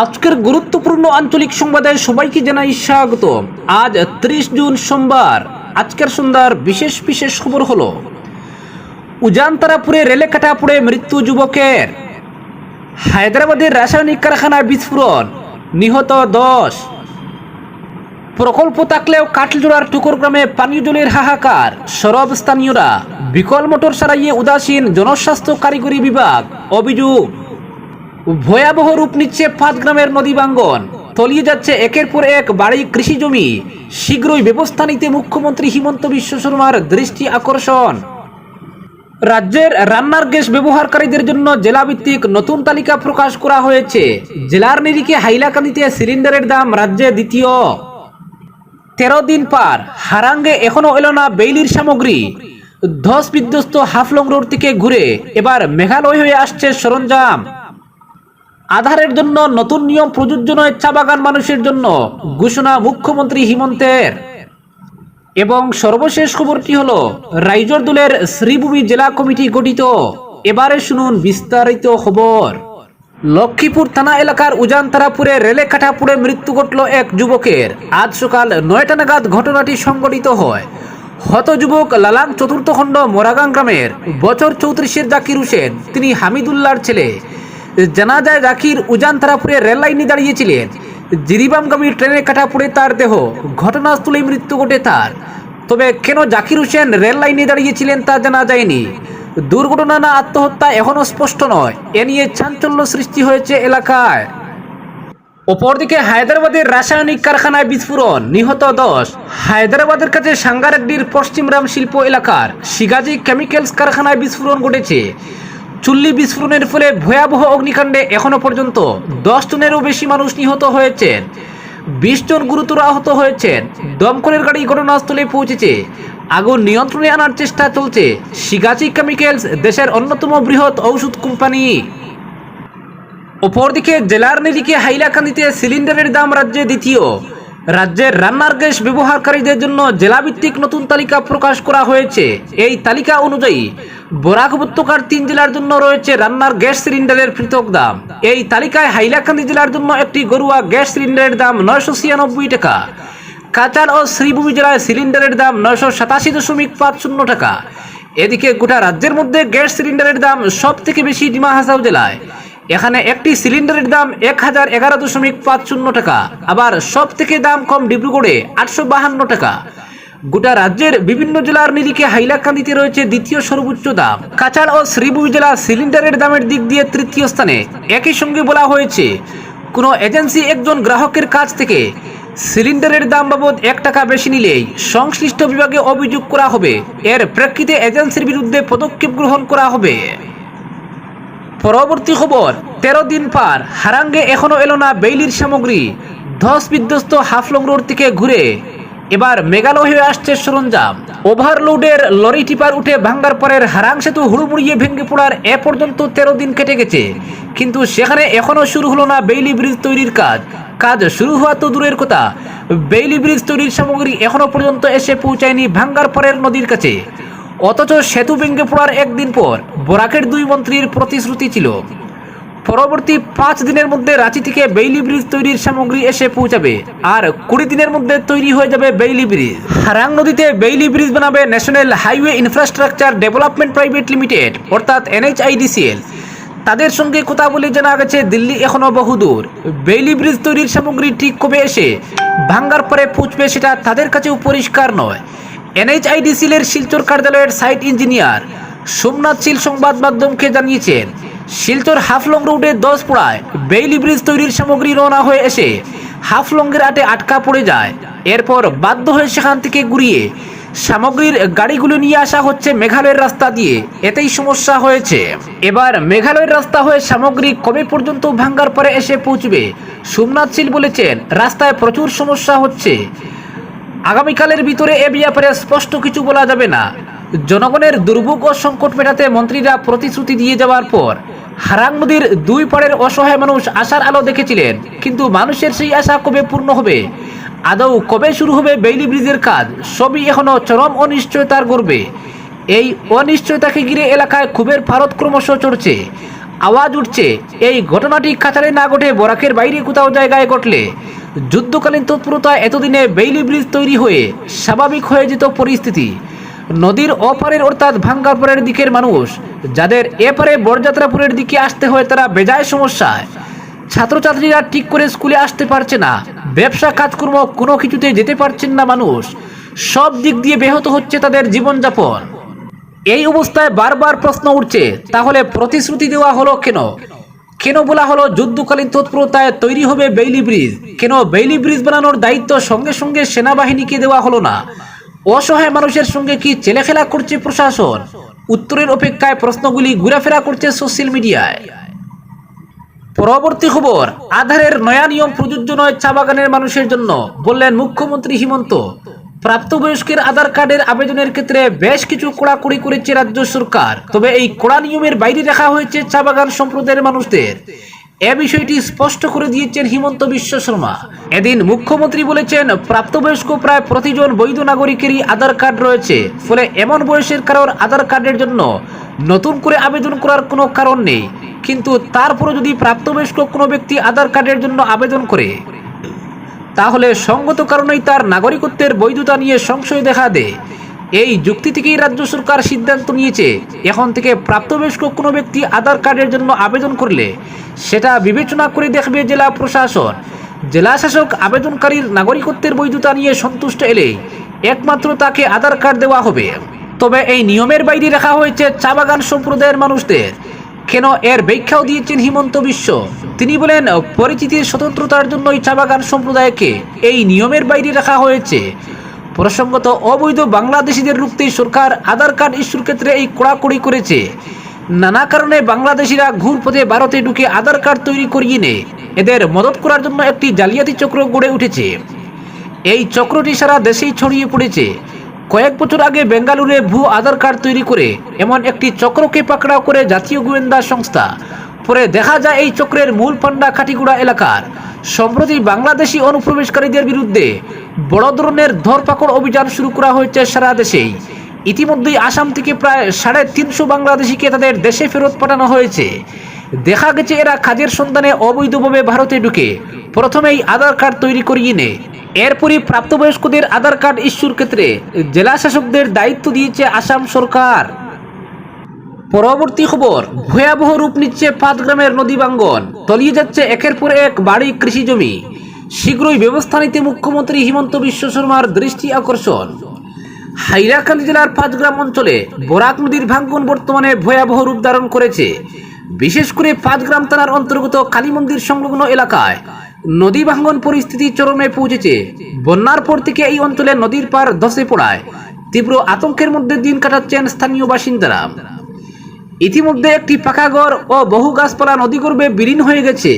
আজকের গুরুত্বপূর্ণ আঞ্চলিক সংবাদে সবাইকে জানাই স্বাগত। আজ ত্রিশ জুন সোমবার। আজকের সন্ধ্যার বিশেষ বিশেষ খবর হলো, উজানতারাপুরে রেলে কাটা পড়ে মৃত্যু যুবকের। হায়দ্রাবাদের রাসায়নিক কারখানায় বিস্ফোরণ, নিহত দশ। প্রকল্প থাকলেও কাঠলজোড়ার টুকুর গ্রামে পানীয় জলের হাহাকার, সরব স্থানীয়রা। বিকল মোটর সারাইয়ে উদাসীন জনস্বাস্থ্য কারিগরি বিভাগ, অভিযোগ। ভয়াবহ রূপ নিচ্ছে পাঁচ গ্রামের নদী বাঙ্গন তলিয়ে যাচ্ছে একের পর এক বাড়ি কৃষি জমি। শীঘ্রই ব্যবস্থা নিতে মুখ্যমন্ত্রী হিমন্ত বিশ্ব শর্মার দৃষ্টি আকর্ষণ। রাজ্যের রান্নার গ্যাস ব্যবহারকারীদের জন্য জেলাভিত্তিক নতুন তালিকা প্রকাশ করা হয়েছে। জেলার নিরিখে হাইলাকান্দিতে সিলিন্ডারের দাম রাজ্যে দ্বিতীয়। তেরো দিন পার, হারাঙ্গে এখনও এলো না বেইলির সামগ্রী। ধস বিধ্বস্ত হাফলং রোড থেকে ঘুরে এবার মেঘালয় হয়ে আসছে সরঞ্জাম। আধারের জন্য নতুন নিয়ম প্রযোজ্য নয় চা বাগান মানুষের জন্য, ঘোষণা মুখ্যমন্ত্রী হিমন্তের। এবং সর্বশেষ খবরটি হলো, রাইজর দলের শ্রীভূমি জেলা কমিটি গঠিত। এবারে শুনুন বিস্তারিত খবর। লক্ষ্মীপুর থানা এলাকার উজানতারাপুরে রেলে কাটা পুড়ে মৃত্যু ঘটল এক যুবকের। আজ সকাল নয়টা নাগাদ ঘটনাটি সংঘটিত হয়। হত যুবক লালাং চতুর্থ খণ্ড মোরাগাং গ্রামের বছর চৌত্রিশের জাকির হোসেন, তিনি হামিদুল্লাহর ছেলে। জানা যায় জাকির উজানতারাপুরে রেল লাইনে দাঁড়িয়েছিলেন। জিরিবামগামী ট্রেনে কাটা পড়ে তার দেহ। ঘটনাস্থলেই মৃত্যু ঘটে তার। তবে কেন জাকির হোসেন রেল লাইনে দাঁড়িয়েছিলেন তা জানা যায়নি। দুর্ঘটনা না আত্মহত্যা এখনও স্পষ্ট নয়। এ নিয়ে চাঞ্চল্য সৃষ্টি হয়েছে এলাকায়। অপরদিকে হায়দ্রাবাদের রাসায়নিক কারখানায় বিস্ফোরণ। নিহত দশ। হায়দ্রাবাদের কাছে সাঙ্গারেড্ডির পশ্চিমরাম শিল্প এলাকার শিগাজি কেমিক্যালস কারখানায় বিস্ফোরণ ঘটেছে। চুল্লি বিস্ফোরণের ফলে ভয়াবহ অগ্নিকাণ্ডে এখনও পর্যন্ত দশ জনেরও বেশি মানুষ নিহত হয়েছেন। বিশ জন গুরুতর আহত হয়েছেন। দমকলের গাড়ি ঘটনাস্থলে পৌঁছেছে। আগুন নিয়ন্ত্রণে আনার চেষ্টা চলছে। শিগাচি কেমিক্যালস দেশের অন্যতম বৃহৎ ঔষধ কোম্পানি। অপরদিকে, জেলার নিরিখে হাইলাকান্দিতে সিলিন্ডারের দাম রাজ্যে দ্বিতীয়। রাজ্যের রান্নার গ্যাস ব্যবহারকারীদের জন্য জেলাভিত্তিক নতুন তালিকা প্রকাশ করা হয়েছে। এই তালিকা অনুযায়ী বরাক উপত্যকার তিন জেলার জন্য রয়েছে রান্নার গ্যাস সিলিন্ডারের পৃথক দাম। এই তালিকায় হাইলাকান্দি জেলার জন্য একটি গরুয়া গ্যাস সিলিন্ডারের দাম নয়শো ছিয়ানব্বই টাকা। কাচার ও শ্রীভূমি জেলায় সিলিন্ডারের দাম নয়শো সাতাশি দশমিক পাঁচ শূন্য টাকা। এদিকে গোটা রাজ্যের মধ্যে গ্যাস সিলিন্ডারের দাম সব থেকে বেশি ডিমা হাসাও জেলায়। এখানে একটি সিলিন্ডারের দাম এক হাজার এগারো দশমিক পাঁচ শূন্য টাকা, আবার সব থেকে দাম কম ডিব্রুগড়ে আটশো বাহান্ন টাকা। গোটা রাজ্যের বিভিন্ন জেলার নিরিখে হাইলাকান্দিতে রয়েছে দ্বিতীয় সর্বোচ্চ দাম। কাছাড় ও শ্রীভূমি জেলা সিলিন্ডারের দামের দিক দিয়ে তৃতীয় স্থানে। একই সঙ্গে বলা হয়েছে, কোনো এজেন্সি একজন গ্রাহকের কাছ থেকে সিলিন্ডারের দাম বাবদ এক টাকা বেশি নিলেই সংশ্লিষ্ট বিভাগে অভিযোগ করা হবে। এর প্রেক্ষিতে এজেন্সির বিরুদ্ধে পদক্ষেপ গ্রহণ করা হবে। পরবর্তী খবর, তেরো দিন পার, হারাঙ্গে এখনও এলো না বেইলির সামগ্রী। ধস বিধ্বস্ত হাফলং রোড থেকে ঘুরে, এবার মেঘালয় হয়ে আসছে সরঞ্জাম। ওভারলোডের লরি টিপার উঠে ভাঙ্গার পরের হারাং সেতু হুড়মুড়িয়ে ভেঙে পড়ার এ পর্যন্ত তেরো দিন কেটে গেছে। কিন্তু সেখানে এখনও শুরু হলো না বেইলি ব্রিজ তৈরির কাজ। কাজ শুরু হওয়া তো দূরের কথা। বেইলি ব্রিজ তৈরির সামগ্রী এখনও পর্যন্ত এসে পৌঁছায়নি ভাঙ্গার পরের নদীর কাছে। অথচ সেতু ভেঙে পড়ার একদিন পর বরাকের দুই মন্ত্রীর প্রতিশ্রুতি ছিল। পরবর্তী পাঁচ দিনের মধ্যে রাঁচি থেকে বেইলি ব্রিজ তৈরির সামগ্রী এসে পৌঁছাবে, আর কুড়ি দিনের মধ্যে তৈরি হয়ে যাবে বেইলি ব্রিজ। হারাং নদীতে বেইলি ব্রিজ বানাবে national highway infrastructure development private limited, অর্থাৎ এনএইচআইডিসিএল। তাদের সঙ্গে কথা বলে জানা গেছে, দিল্লি এখনও বহুদূর। বেইলি ব্রিজ তৈরির সামগ্রী ঠিক কবে এসে ভাঙ্গার পরে পৌঁছবে সেটা তাদের কাছেও পরিষ্কার নয়। এনএইচআইডিসিএলের শিলচর কার্যালয়ের সাইট ইঞ্জিনিয়ার সোমনাথ শীল সংবাদ মাধ্যমকে জানিয়েছেন, শিলচর হাফলং রোডে দশ পোড়ায় বেইলি ব্রিজ তৈরির সামগ্রী রওনা হয়ে এসে হাফলংয়ের আটে আটকা পড়ে যায়। এরপর বাধ্য হয়ে সেখান থেকে ঘুরিয়ে সামগ্রীর গাড়িগুলো নিয়ে আসা হচ্ছে মেঘালয়ের রাস্তা দিয়ে। এতেই সমস্যা হয়েছে। এবার মেঘালয়ের রাস্তা হয়ে সামগ্রী কবে পর্যন্ত ভাঙ্গার পরে এসে পৌঁছবে, সোমনাথ শীল বলেছেন, রাস্তায় প্রচুর সমস্যা হচ্ছে। আগামীকালের ভিতরে এ ব্যাপারে স্পষ্ট কিছু বলা যাবে না। জনগণের দুর্ভোগ ও সংকট মেটাতে মন্ত্রীরা প্রতিশ্রুতি দিয়ে যাওয়ার পর হারাং নদীর দুই পাড়ের অসহায় মানুষ আশার আলো দেখেছিলেন। কিন্তু মানুষের সেই আশা কবে পূর্ণ হবে? আদৌ কবে শুরু হবে বেইলি ব্রিজের কাজ? সবই এখনও চরম অনিশ্চয়তার গর্বে। এই অনিশ্চয়তাকে ঘিরে এলাকায় ক্ষোভের ভারত ক্রমশ চড়ছে। আওয়াজ উঠছে, এই ঘটনাটি কাছাড়ে না ঘটে বরাকের বাইরে কোথাও জায়গায় ঘটলে। যুদ্ধকালীন তৎপরতা এতদিনে বেইলি ব্রিজ তৈরি হয়ে স্বাভাবিক হয়ে যেত পরিস্থিতি। নদীর অপারের অর্থাৎ ভাঙ্গারপুরের দিকের মানুষ, যাদের এপারে বরযাত্রাপুরের দিকে আসতে হয় তারা বেজায় সমস্যায়। ছাত্রছাত্রীরা ঠিক করে স্কুলে আসতে পারছে না, ব্যবসা কাজকর্ম কোনো কিছুতে যেতে পারছেন না মানুষ, সব দিক দিয়ে ব্যাহত হচ্ছে তাদের জীবনযাপন। এই অবস্থায় বারবার প্রশ্ন উঠছে, তাহলে প্রতিশ্রুতি দেওয়া হলো কেন? কেন বলা হলো যুদ্ধকালীন তৎপরতায় তৈরি হবে বেইলি ব্রিজ? কেন বেইলি ব্রিজ বানানোর দায়িত্ব সঙ্গে সঙ্গে সেনাবাহিনীকে দেওয়া হলো না? অসহায় মানুষের সঙ্গে কি ছেলেখেলা করছে প্রশাসন? উত্তরের অপেক্ষায় প্রশ্নগুলি ঘুরাফেরা করছে সোশ্যাল মিডিয়ায়। পরবর্তী খবর, আধারের নয়া নিয়ম প্রযোজ্য নয় চা বাগানের মানুষের জন্য, বললেন মুখ্যমন্ত্রী হিমন্ত। প্রাপ্তবয়স্কের আধার কার্ডের আবেদনের ক্ষেত্রে বেশ কিছু কড়াকড়ি করেছে রাজ্য সরকার, তবে এই কড়া নিয়মের বাইরে রাখা হয়েছে চা বাগান সম্প্রদায়ের মানুষদের। এ বিষয়টি স্পষ্ট করে দিয়েছেন হিমন্ত বিশ্ব শর্মা। এদিন মুখ্যমন্ত্রী বলেছেন, প্রাপ্তবয়স্ক প্রায় প্রতিজন বৈধ নাগরিকেরই আধার কার্ড রয়েছে। ফলে এমন বয়সের কারোর আধার কার্ডের জন্য নতুন করে আবেদন করার কোনো কারণ নেই। কিন্তু তারপরে যদি প্রাপ্তবয়স্ক কোনো ব্যক্তি আধার কার্ডের জন্য আবেদন করে, তাহলে সঙ্গত কারণেই তার নাগরিকত্বের বৈধতা নিয়ে সংশয় দেখা দেয়। এই যুক্তি থেকেই রাজ্য সরকার সিদ্ধান্ত নিয়েছে, এখন থেকে প্রাপ্তবয়স্ক কোনো ব্যক্তি আধার কার্ডের জন্য আবেদন করলে সেটা বিবেচনা করে দেখবে জেলা প্রশাসন। জেলা শাসক আবেদনকারীর নাগরিকত্বের বৈধতা নিয়ে সন্তুষ্ট এলে একমাত্র তাকে আধার কার্ড দেওয়া হবে। তবে এই নিয়মের বাইরে রাখা হয়েছে চা বাগান সম্প্রদায়ের মানুষদের। কেন এর ব্যাখ্যাও দিয়েছেন হিমন্ত বিশ্ব। তিনি বলেন, পরিচিতির স্বতন্ত্রতার জন্যই চা বাগান সম্প্রদায়কে এই নিয়মের বাইরে রাখা হয়েছে। প্রসঙ্গত, অবৈধ বাংলাদেশিদের রুখতে সরকার আধার কার্ড ইস্যুর ক্ষেত্রে এই কড়াকড়ি করেছে। নানা কারণে বাংলাদেশিরা ঘুরপথে ভারতে ঢুকে আধার কার্ড তৈরি করিয়ে নেয়। এদের মদত করার জন্য একটি জালিয়াতি চক্র গড়ে উঠেছে। এই চক্রটি সারা দেশেই ছড়িয়ে পড়েছে। কয়েক বছর আগে বেঙ্গালুরে ভূ আধার কার্ড তৈরি করে এমন একটি চক্রকে পাকড়াও করে জাতীয় গোয়েন্দা সংস্থা। পরে দেখা যায় এই চক্রের মূল পান্ডা খাটিগুড়া এলাকার। সম্প্রতি বাংলাদেশি অনুপ্রবেশকারীদের বিরুদ্ধে বড় ধরনের ধরপাকড় অভিযান শুরু করা হয়েছে সারা দেশেই। ইতিমধ্যেই আসাম থেকে প্রায় সাড়ে তিনশো বাংলাদেশিকে তাদের দেশে ফেরত পাঠানো হয়েছে। দেখা গেছে এরা কাজের সন্ধানে অবৈধভাবে ভারতে ঢুকে। প্রথমেই আধার কার্ড তৈরি করিয়ে নেয় এরপরই প্রাপ্তবয়স্কদের আধার কার্ড ইস্যুর ক্ষেত্রে জেলা শাসকদের দায়িত্ব দিয়েছে আসাম সরকার। পরবর্তী খবর, ভয়াবহ রূপ নিচ্ছে পাঁচগ্রামের নদী বাঙ্গন তলিয়ে যাচ্ছে একের পর এক বাড়ি কৃষি জমি। শীঘ্রই ব্যবস্থা নিতে মুখ্যমন্ত্রী হিমন্ত বিশ্ব শর্মার দৃষ্টি আকর্ষণ। হাইলাকান্দি জেলার পাঁচগ্রাম অঞ্চলে বরাক নদীর ভাঙ্গন বর্তমানে ভয়াবহ রূপ ধারণ করেছে। বিশেষ করে পাঁচগ্রাম থানার অন্তর্গত কালী মন্দির সংলগ্ন এলাকায় নদী ভাঙ্গন পরিস্থিতি চরমে পৌঁছেছে। বন্যার পর থেকে এই অঞ্চলে নদীর পার ধসে পড়ায় তীব্র আতঙ্কের মধ্যে দিন কাটাচ্ছেন স্থানীয় বাসিন্দারা। ইতিমধ্যে একটি পাকা ঘর ও বহু গাছপালা নদীগর্ভে বিলীন হয়ে গেছে।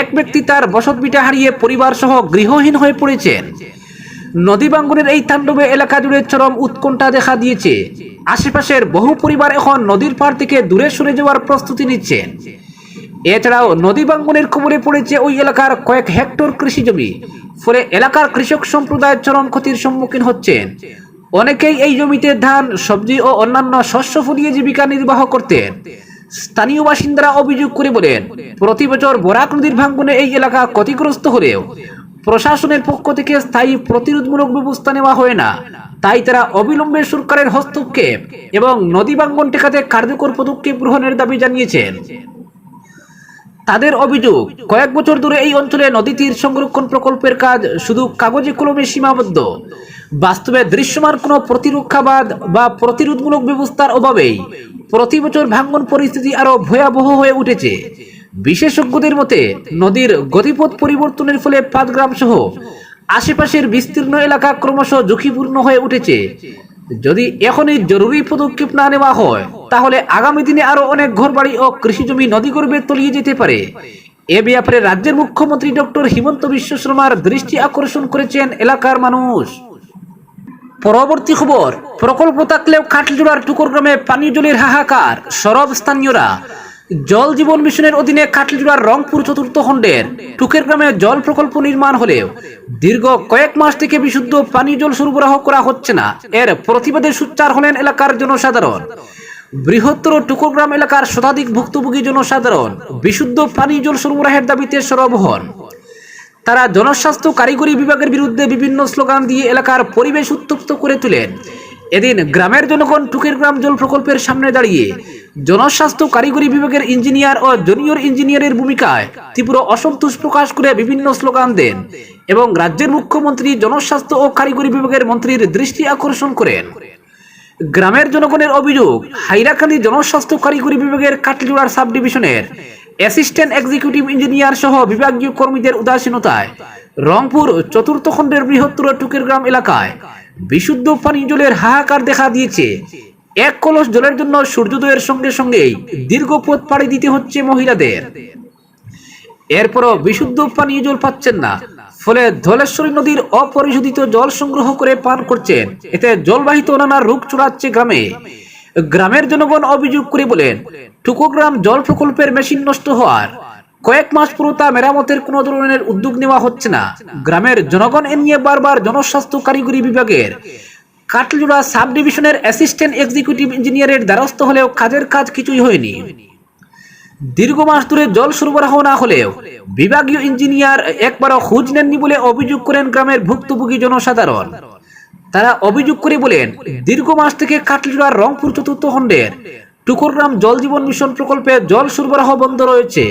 এক ব্যক্তি তার বসতভিটা হারিয়ে পরিবার সহ গৃহহীন হয়ে পড়েছেন। নদী বাঙ্গনের এই তাণ্ডবে এলাকা জুড়ে চরম উৎকণ্ঠা দেখা দিয়েছে। আশেপাশের বহু পরিবার এখন নদীর পাড় থেকে দূরে সরে যাওয়ার প্রস্তুতি নিচ্ছেন। এছাড়াও নদী বাঙ্গনের কবলে পড়েছে ওই এলাকার কয়েক হেক্টর কৃষি জমি ফলে এলাকার কৃষক সম্প্রদায় চরম ক্ষতির সম্মুখীন হচ্ছেন। অনেকেই এই জমিতে ধান, সবজি ও অন্যান্য শস্য ফলিয়ে জীবিকা নির্বাহ করতেন। স্থানীয় বাসিন্দারা অভিযোগ করে বলেন, প্রতি বছর বরাক নদীর ভাঙ্গনে এই এলাকা ক্ষতিগ্রস্ত হলেও প্রশাসনের পক্ষ থেকে স্থায়ী প্রতিরোধমূলক ব্যবস্থা নেওয়া হয় না। তাই তারা অবিলম্বে সরকারের হস্তক্ষেপ এবং নদী ভাঙ্গন ঠেকাতে কার্যকর পদক্ষেপ গ্রহণের দাবি জানিয়েছেন। তাদের অভিযোগ, কয়েক বছর ধরে এই অঞ্চলে নদী তীর সংরক্ষণ প্রকল্পের কাজ শুধু কাগজে কলমে সীমাবদ্ধ। বাস্তবে দৃশ্যমান কোনো প্রতিরক্ষাবাদ বা প্রতিরোধমূলক ব্যবস্থার অভাবেই প্রতি বছর ভাঙ্গন পরিস্থিতি আরও ভয়াবহ হয়ে উঠেছে। বিশেষজ্ঞদের মতে, নদীর গতিপথ পরিবর্তনের ফলে পাঁচগ্রাম সহ আশেপাশের বিস্তীর্ণ এলাকা ক্রমশ ঝুঁকিপূর্ণ হয়ে উঠেছে। যদি এখনই জরুরি পদক্ষেপ না নেওয়া হয়, তাহলে আগামী দিনে আরও অনেক ঘরবাড়ি ও কৃষিজমি নদীগর্ভে তলিয়ে যেতে পারে। এ ব্যাপারে রাজ্যের মুখ্যমন্ত্রী ডক্টর হিমন্ত বিশ্ব শর্মার দৃষ্টি আকর্ষণ করেছেন এলাকার মানুষ। পরবর্তী খবর, প্রকল্প থাকলেও কাঠজোড়ার টুকর গ্রামে পানীয় জলের হাহাকার, সরব স্থানীয়রা। জল জীবন মিশনের অধীনে কাঠলজোড়ার রংপুর চতুর্থ খণ্ডের টুকের গ্রামে জল প্রকল্প নির্মাণ হলেও দীর্ঘ কয়েক মাস থেকে বিশুদ্ধ পানীয় জল সরবরাহ করা হচ্ছে না। এর প্রতিবাদে সোচ্চার হলেন এলাকার জনসাধারণ। বৃহত্তর টুকরগ্রাম এলাকার শতাধিক ভুক্তভোগী জনসাধারণ বিশুদ্ধ পানীয় জল সরবরাহের দাবিতে সরবহন তারা জনস্বাস্থ্য কারিগরি বিভাগের বিরুদ্ধে বিভিন্ন স্লোগান দিয়ে এলাকার পরিবেশ উত্তপ্ত করে তোলেন। এদিন গ্রামের জনগণ টুকের গ্রাম জল প্রকল্পের সামনে দাঁড়িয়ে জনস্বাস্থ্য কারিগরি বিভাগের ইঞ্জিনিয়ার ও জুনিয়র ইঞ্জিনিয়ারের ভূমিকায় তীব্র অসন্তোষ প্রকাশ করে বিভিন্ন স্লোগান দেন এবং রাজ্যের মুখ্যমন্ত্রী জনস্বাস্থ্য ও কারিগরি বিভাগের মন্ত্রীর দৃষ্টি আকর্ষণ করেন। গ্রামের জনগণের অভিযোগ হাইরাকান্দি জনস্বাস্থ্য কারিগরি বিভাগের কাটলিজোড়ার সাব ডিভিশনের অ্যাসিস্ট্যান্ট এক্সিকিউটিভ ইঞ্জিনিয়ার সহ বিভাগীয় কর্মীদের উদাসীনতায় রংপুর চতুর্থ খণ্ডের বৃহত্তর টুকের গ্রাম এলাকায় বিশুদ্ধ পানীয় জলের হাহাকার দেখা দিয়েছে। এক কলস জলের জন্য সূর্যোদয়ের সঙ্গে সঙ্গেই দীর্ঘ পথ পাড়ি দিতে হচ্ছে মহিলাদের। এরপরও বিশুদ্ধ পানীয় জল পাচ্ছেন না। ফলে ধলেশ্বরী নদীর অপরিশোধিত জল সংগ্রহ করে পান করছেন। এতে জলবাহিত নানা রোগ ছড়াচ্ছে গ্রামে। গ্রামের জনগণ অভিযোগ করে বলেন, টুকোগ্রাম জল প্রকল্পের মেশিন নষ্ট হওয়ার কয়েক মাস পুরো তা মেরামতের কোনো ধরনের উদ্যোগ নেওয়া হচ্ছে না। গ্রামের জনগণ এ নিয়ে বারবার জনস্বাস্থ্য কারিগরি বিভাগের কাটলজোড়া সাব ডিভিশনের অ্যাসিস্ট্যান্ট এক্সিকিউটিভ ইঞ্জিনিয়ারের দ্বারস্থ হলেও কাজের কাজ কিছুই হয়নি। দীর্ঘ মাস ধরে জল সরবরাহ না হলেও বিভাগীয় ইঞ্জিনিয়ার একবারও খোঁজ নেননি বলে অভিযোগ করেন গ্রামের ভুক্তভোগী জনসাধারণ। তারা অভিযোগ করে বলেন, দীর্ঘ মাস থেকে কাটলিজোড়ার রংপুর চতুর্থ খণ্ডের টুকরগ্রাম জল জীবন মিশন প্রকল্পে জল সরবরাহ বন্ধ রয়েছে।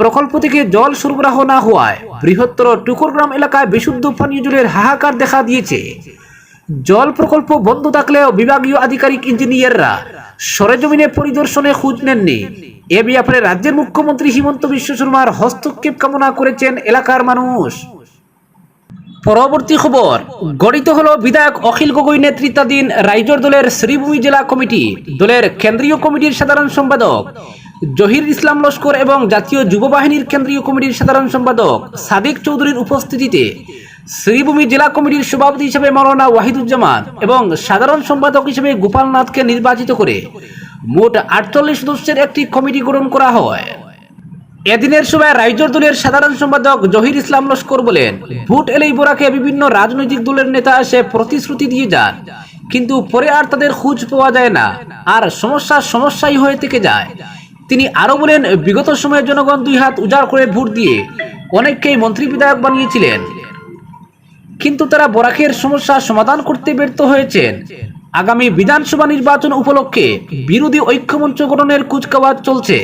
প্রকল্প থেকে জল সরবরাহ না হওয়ায় বৃহত্তর টুকরগ্রাম এলাকায় বিশুদ্ধ পানীয় জলের হাহাকার দেখা দিয়েছে। জল প্রকল্প বন্ধ থাকলেও বিভাগীয় আধিকারিক ইঞ্জিনিয়াররা সরেজমিনে পরিদর্শনে খোঁজ নেননি। এ ব্যাপারে রাজ্যের মুখ্যমন্ত্রী হিমন্ত বিশ্ব শর্মার হস্তক্ষেপ কামনা করেছেন এলাকার মানুষ। পরবর্তী খবর, গঠিত হল বিধায়ক অখিল গগৈ নেতৃত্বাধীন রাইজর দলের শ্রীভূমি জেলা কমিটি। দলের কেন্দ্রীয় কমিটির সাধারণ সম্পাদক জহির ইসলাম লস্কর এবং জাতীয় যুব বাহিনীর কেন্দ্রীয় কমিটির সাধারণ সম্পাদক সাদিক চৌধুরীর উপস্থিতিতে শ্রীভূমি জেলা কমিটির সভাপতি হিসেবে মৌলানা ওয়াহিদুজ্জামান এবং সাধারণ সম্পাদক হিসেবে গোপালনাথকে নির্বাচিত করে মোট আটচল্লিশ সদস্যের একটি কমিটি গঠন করা হয়। এদিনের সভায় রাইজর দলের সাধারণ সম্পাদক জহির ইসলাম লস্কর বলেন, ভোট এলেই বোরাকে বিভিন্ন রাজনৈতিক দলের নেতা এসে প্রতিশ্রুতি দিয়ে যান, কিন্তু পরে আর তাদের খোঁজ পাওয়া যায় না, আর সমস্যা সমস্যাই হয়ে থেকে যায়। তিনি আরও বলেন, বিগত সময়ে জনগণ দুই হাত উজাড় করে ভোট দিয়ে অনেককেই মন্ত্রী বিধায়ক বানিয়েছিলেন। কিন্তু তারা বরাকের সমস্যা সমাধান করতে ব্যর্থ হয়েছেন। আগামী বিধানসভা নির্বাচন উপলক্ষে বিরোধী ঐক্যমঞ্চ গঠনের কুচকাওয়াজ চলছে।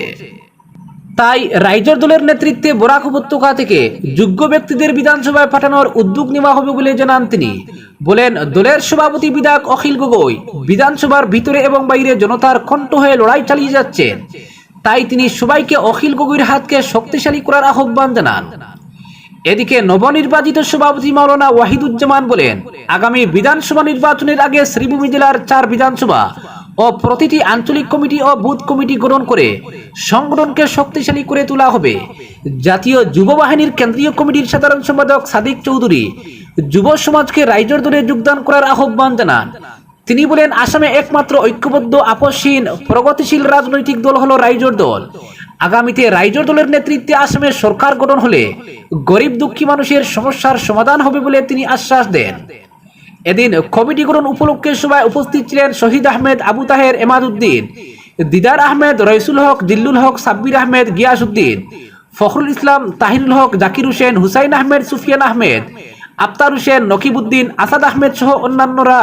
তাই রাইজর দলের নেতৃত্বে বরাক উপত্যকা থেকে যোগ্য ব্যক্তিদের বিধানসভায় পাঠানোর উদ্যোগ নেওয়া হবে বলে জানান তিনি। বলেন, দলের সভাপতি বিধায়ক অখিল গগৈ বিধানসভার ভিতরে এবং বাইরে জনতার কণ্ঠ হয়ে লড়াই চালিয়ে যাচ্ছেন। তাই তিনি সবাইকে অখিল গগৈর হাতকে শক্তিশালী করার আহ্বান জানান। এদিকে নবনির্বাচিত সভাপতি মাওলানা ওয়াহিদুজ্জামান বলেন, আগামী বিধানসভা নির্বাচনের আগে শ্রীভূমি জেলার চার বিধানসভা ও প্রতিটি আঞ্চলিক কমিটি ও বুথ কমিটি গঠন করে সংগঠনকে শক্তিশালী করে তোলা হবে। জাতীয় যুব বাহিনীর কেন্দ্রীয় কমিটির সাধারণ সম্পাদক সাদিক চৌধুরী যুব সমাজকে রাইজর দলে যোগদান করার আহ্বান জানান। তিনি বলেন, আসামে একমাত্র ঐক্যবদ্ধ, আপসহীন, প্রগতিশীল রাজনৈতিক দল হলো রাইজর দল। আগামীতে রাইজর দলের নেতৃত্বে আসামে সরকার গঠন হলে গরিব দুঃখী মানুষের সমস্যার সমাধান হবে বলে তিনি আশ্বাস দেন। এদিন কমিটি গঠন উপলক্ষে সভায় উপস্থিত ছিলেন শহীদ আহমেদ আবু তাহের এমাদুদ্দিন দিদার আহমেদ রইসুল হক, দিল্লুল হক, সাব্বির আহমেদ গিয়াসউদ্দিন, ফখরুল ইসলাম, তাহিরুল হক, জাকির হোসেন, হুসাইন আহমেদ, সুফিয়ান আহমেদ, আফতার হোসেন, নকিবউদ্দিন, আসাদ আহমেদ সহ অন্যান্যরা।